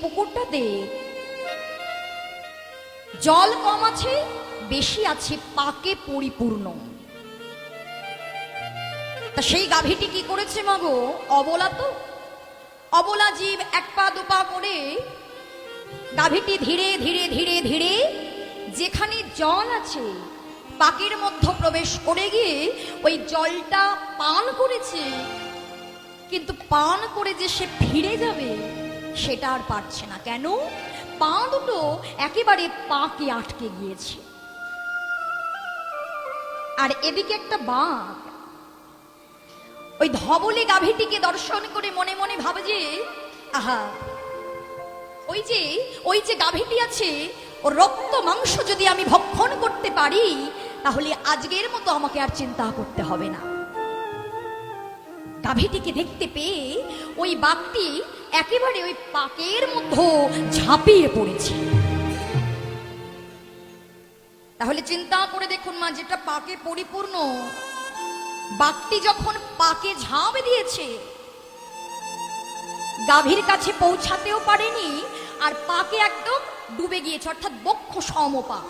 পুকুরটাতে জল কম আছে, বেশি আছে, পাকে পরিপূর্ণ। সেই গাভীটি কি করেছে মাগো অবলা তো? অবলা জীব এক পা দুপা করে গাভীটি ধীরে ধীরে ধীরে ধীরে যেখানে জল আছে, পাকের মধ্যে প্রবেশ করে গিয়ে ওই জলটা পান করেছে। কিন্তু পান করে যে সে ফিরে যাবে সেটা আর পারছে না। কেন? পা দুটো একেবারে পাকে আটকে গিয়েছে। আর এদিকে একটা বাঘ। ওই ধবলে গাভীটিকে দর্শন করে মনে মনে ভাবে যে, আহা, ওই যে ওই যে গাভীটি আছে, ও রক্ত মাংস যদি আমি ভক্ষণ করতে পারি, তাহলে আজকের মতো আমাকে আর চিন্তা করতে হবে না। গাভীটিকে দেখতে পেয়ে ওই বাঘটি একেবারে ওই পাকের মধ্যে ঝাঁপিয়ে পড়েছে। তাহলে চিন্তা করে দেখুন মা, যেটা পাকে পরিপূর্ণ, বাঘটি যখন পাকে ঝাঁপ দিয়েছে, গাভীর কাছে পৌঁছাতেও পারেনি আর পাকে একদম ডুবে গিয়েছে, অর্থাৎ বক্ষ সমপা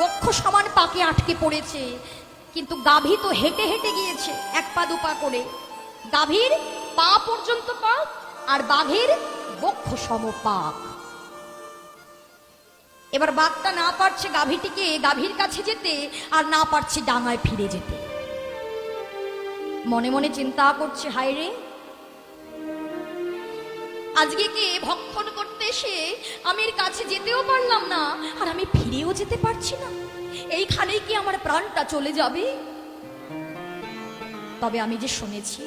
বক্ষ সমান পাকে আটকে পড়েছে, কিন্তু গাভী তো হেঁটে হেঁটে গিয়েছে, এক পা দুপা করে। গাভীর পা পর্যন্ত পাক আর বাঘের বক্ষ সম পাক। এবার বাঘটা না পারছে গাভীটিকে গাভীর কাছে যেতে আর না পারছে ডাঙায় ফিরে যেতে। মনে মনে চিন্তা করছে, হায় রে। আজকে কে ভক্ষণ করতে এসে আমি এর কাছে যেতেও পারলাম না আর আমি ফিরেও যেতে পারছি না। এইখানেই কি আমার প্রাণটা চলে যাবে? তবে আমি যে শুনেছি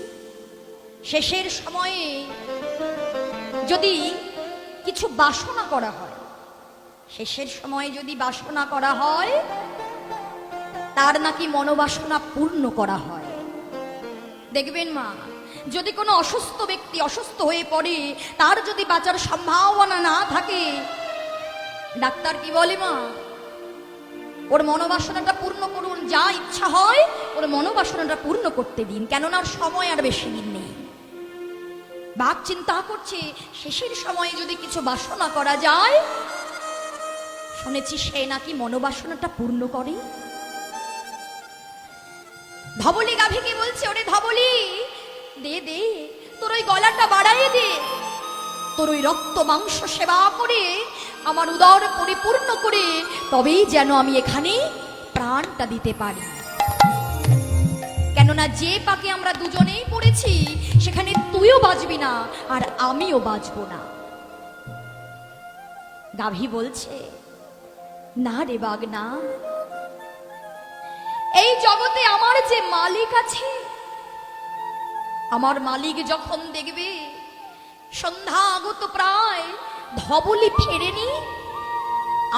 শেষের সময়ে যদি কিছু বাসনা করা হয়, শেষের সময়ে যদি বাসনা করা হয়, তার নাকি মনোবাসনা পূর্ণ করা হয়। দেখবেন মা, যদি কোনো অসুস্থ ব্যক্তি অসুস্থ হয়ে পড়ে, তার যদি বাঁচার সম্ভাবনা না থাকে, ডাক্তার কি বলে মা? ওর মনোবাসনাটা পূর্ণ করুন, যা ইচ্ছা হয়, ওর মনোবাসনাটা পূর্ণ করতে দিন, কেননা সময় আর বেশি দিন বাঘ চিন্তা করছে, শেষের সময়ে যদি কিছু বাসনা করা যায়? শুনেছি সে নাকি মনোবাসনাটা পূর্ণ করে। ধবলি গাভীকে বলছে, ওরে ধবলি, দে দে, তোর ওই গলাটা বাড়াইয়ে দে। তোর ওই রক্ত মাংস সেবা করে, আমার উদর পরিপূর্ণ করে, তবেই যেন আমি এখানে প্রাণটা দিতে পারি। কেননা যে পাকে আমরা দুজনেই পড়েছি, সেখানে তুইও বাঁচবি না আর আমিও বাঁচবো না। গাভী বলছে, না রে বাঘ, না। এই জগতে আমার যে মালিক আছে, আমার মালিক যখন দেখবে সন্ধ্যা আগত প্রায় ধবলি ফেরেনি,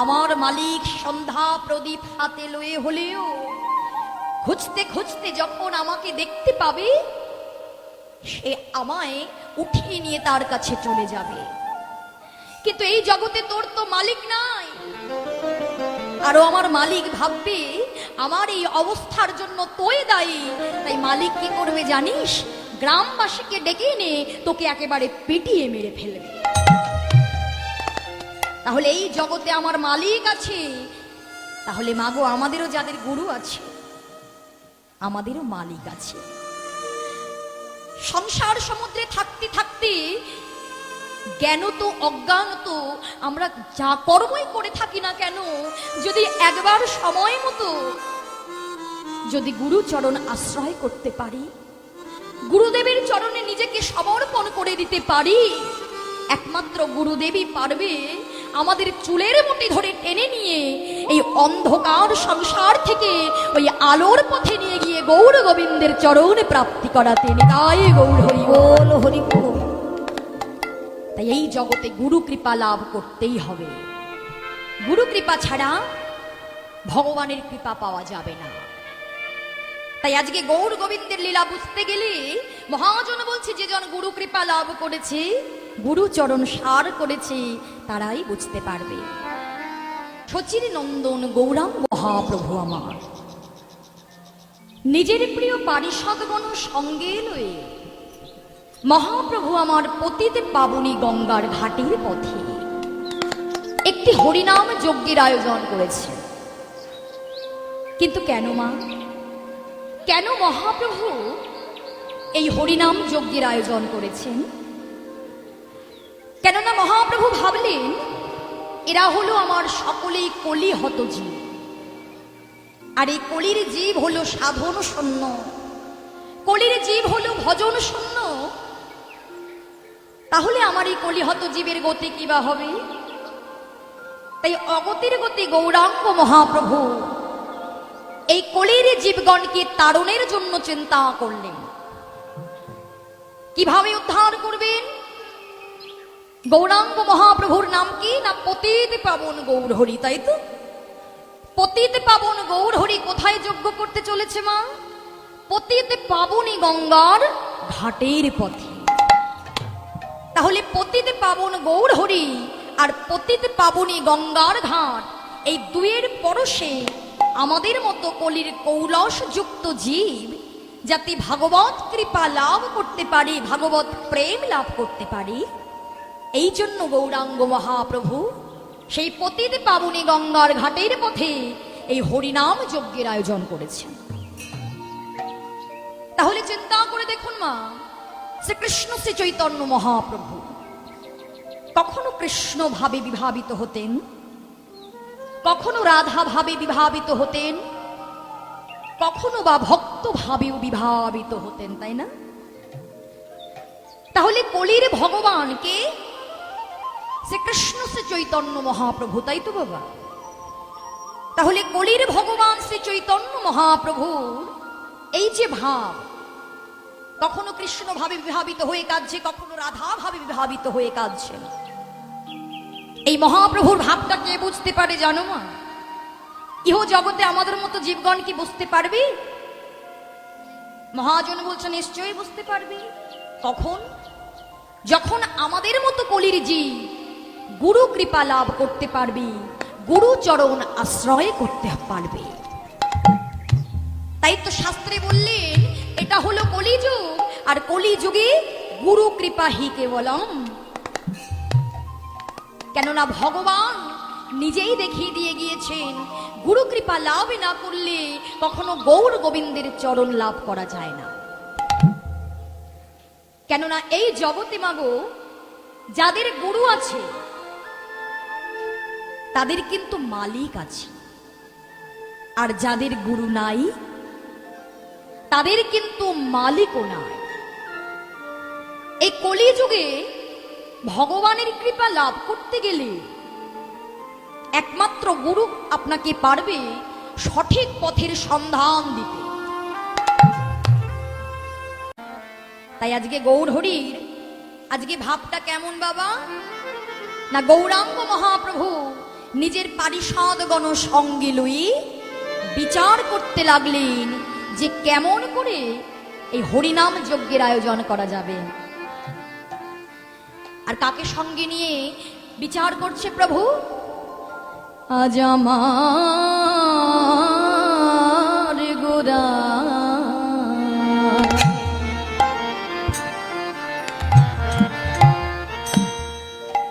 আমার মালিক সন্ধ্যা প্রদীপ হাতে লয়ে হলেও খুঁজতে খুঁজতে যখন আমাকে দেখতে পাবে, সে আমায় উঠিয়ে নিয়ে তার কাছে চলে যাবে। কিন্তু এই জগতে তোর তো মালিক নাই। আরও আমার মালিক ভাববে, আমার এই অবস্থার জন্য তোই দায়ী। তাই মালিক কি করবে জানিস? গ্রামবাসীকে ডেকে এনে তোকে একেবারে পিটিয়ে মেরে ফেলবে। তাহলে এই জগতে আমার মালিক আছে। তাহলে মাগো, আমাদেরও যাদের গুরু আছে আমাদেরও মালিক আছে। সংসার সমুদ্রে থাকতে থাকতে জ্ঞান তো অজ্ঞান তো আমরা যা কর্মই করে থাকি না কেন, যদি একবার সময় মতো যদি গুরুচরণ আশ্রয় করতে পারি, গুরুদেবের চরণে নিজেকে সমর্পণ করে দিতে পারি, একমাত্র গুরুদেবী পারবে আমাদের চুলের মুঠি ধরে টেনে নিয়ে এই অন্ধকার সংসার থেকে ওই আলোর পথে নিয়ে গিয়ে গৌর গোবিন্দের চরণ প্রাপ্তি করাতে নিতাই গৌর হরি বল হরি তাই এই জগতে গুরু কৃপা লাভ করতেই হবে। গুরু কৃপা ছাড়া ভগবানের কৃপা পাওয়া যাবে না। তাই আজকে গৌর গোবিন্দের লীলা বুঝতে গেলে মহাজন বলছে, যে জন গুরু কৃপা লাভ করেছে, গুরু চরণ সার করেছে, তারাই বুঝতে পারবে। সচির নন্দন গৌরাম মহাপ্রভু আমার। নিজের প্রিয় পারিষদগণ সঙ্গে লয়ে। মহাপ্রভু আমার পতিত পাবনী গঙ্গার ঘাটের পথে একটি হরিনাম যজ্ঞের আয়োজন করেছে কিন্তু কেন মা? কেন মহাপ্রভু এই হরিনাম যজ্ঞের আয়োজন করেছেন? কেননা মহাপ্রভু ভাবলেন, এরা হলো আমার সকলেই কলি হত জীব। আর এই কলির জীব হলো সাধন শূন্য। কলির জীব হলো ভজন শূন্য। তাহলে আমার এই কলিহত জীবের গতি কি বা হবে? তাই অগতির গতি গৌরাঙ্গ মহাপ্রভু। এই কলির জীবগণকে তাড়নের জন্য চিন্তা করলেন। কীভাবে উদ্ধার করবেন? গৌরাঙ্গ মহাপ্রভুর নাম কি? না পতিত পাবন গৌর হরি, তাই তো? পতিত পাবন গৌর হরি কোথায় যজ্ঞ করতে চলেছে মা? পতিত পাবনী গঙ্গার ঘাটের পথে। তাহলে পতিত পাবন গৌর হরি আর পতিত পাবনী গঙ্গার ঘাট, এই দুয়ের পরশে আমাদের মতো কলির কৌলস যুক্ত জীব যাতে ভাগবত কৃপা লাভ করতে পারি, ভাগবত প্রেম লাভ করতে পারি, এই জন্য গৌরাঙ্গ মহাপ্রভু সেই পতিত পাবনী গঙ্গার ঘাটের পথে এই হরিনাম যজ্ঞের আয়োজন করেছেন। তাহলে চিন্তা করে দেখুন মা, শ্রীকৃষ্ণ শ্রী চৈতন্য মহাপ্রভু কখনো কৃষ্ণ ভাবে বিভাবিত হতেন? কখনো রাধা ভাবে বিভাবিত হতেন? কখনো বা ভক্ত ভাবেও বিভাবিত হতেন, তাই না? তাহলে কলির ভগবানকে শ্রীকৃষ্ণ শ্রী চৈতন্য মহাপ্রভু, তাই তো বাবা? তাহলে কলির ভগবান শ্রী চৈতন্য মহাপ্রভুর এই যে ভাব, কখনো কৃষ্ণ ভাবে বিভাবিত হয়ে কাঁদছে, কখনো রাধা ভাবে বিভাবিত হয়ে কাঁদছেন এই মহাপ্রভুর ভাবটা কে বুঝতে পারে জানো মা? ইহ জগতে আমাদের মতো জীবগণ কি বুঝতে পারবে? মহাজন বলছে নিশ্চয়ই বুঝতে পারবে। কখন? যখন আমাদের মতো কলির জীব গুরু কৃপা লাভ করতে পারবে, গুরু চরণ আশ্রয় করতে পারবে। তাই তো শাস্ত্রে বললেন, এটা হলো কলিযুগ, আর কলিযুগে গুরু কৃপা হি কেবলম। কেননা ভগবান নিজেই দেখিয়ে দিয়ে গিয়েছেন, গুরু কৃপা লাভ না করলে কখনো গৌর গোবিন্দের চরণ লাভ করা যায় না। কেননা এই জগতে মাগো, যাদের গুরু আছে তাদের কিন্তু মালিক আছে। আর যাদের গুরু নাই, তাদের কিন্তু মালিকও নাই। এই কলিযুগে ভগবানের কৃপা লাভ করতে গেলে একমাত্র গুরু আপনাকে পারবে সঠিক পথের সন্ধান দিতে। তাই আজকে গৌর হরির আজকে ভাবটা কেমন বাবা? না গৌরাঙ্গ মহাপ্রভু নিজের পারিষদ গণ সঙ্গে লই বিচার করতে লাগলেন যে কেমন করে এই হরিনাম যজ্ঞের আয়োজন করা যাবে। আর কাকে সঙ্গে নিয়ে বিচার করছে প্রভু? আজ আমার গোরা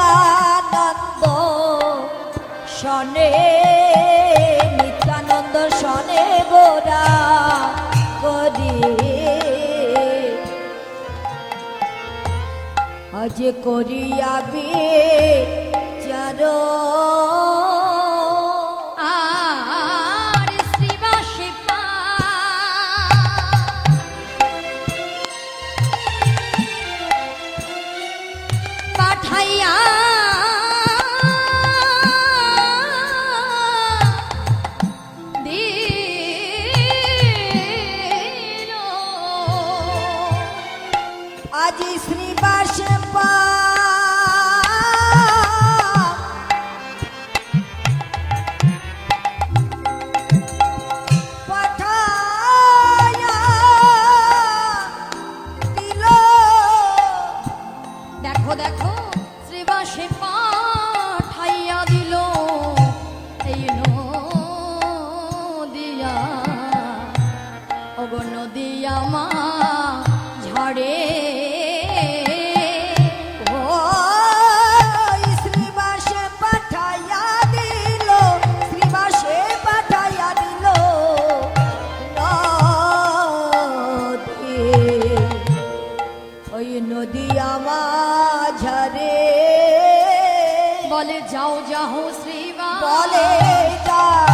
নিতানন্দ সনে নিত্যানন্দ সনে গোরা করি। আজ করিয়া বিয়ে আজ শ্রীবাস যাও যাও শ্রীবা বলে যাও।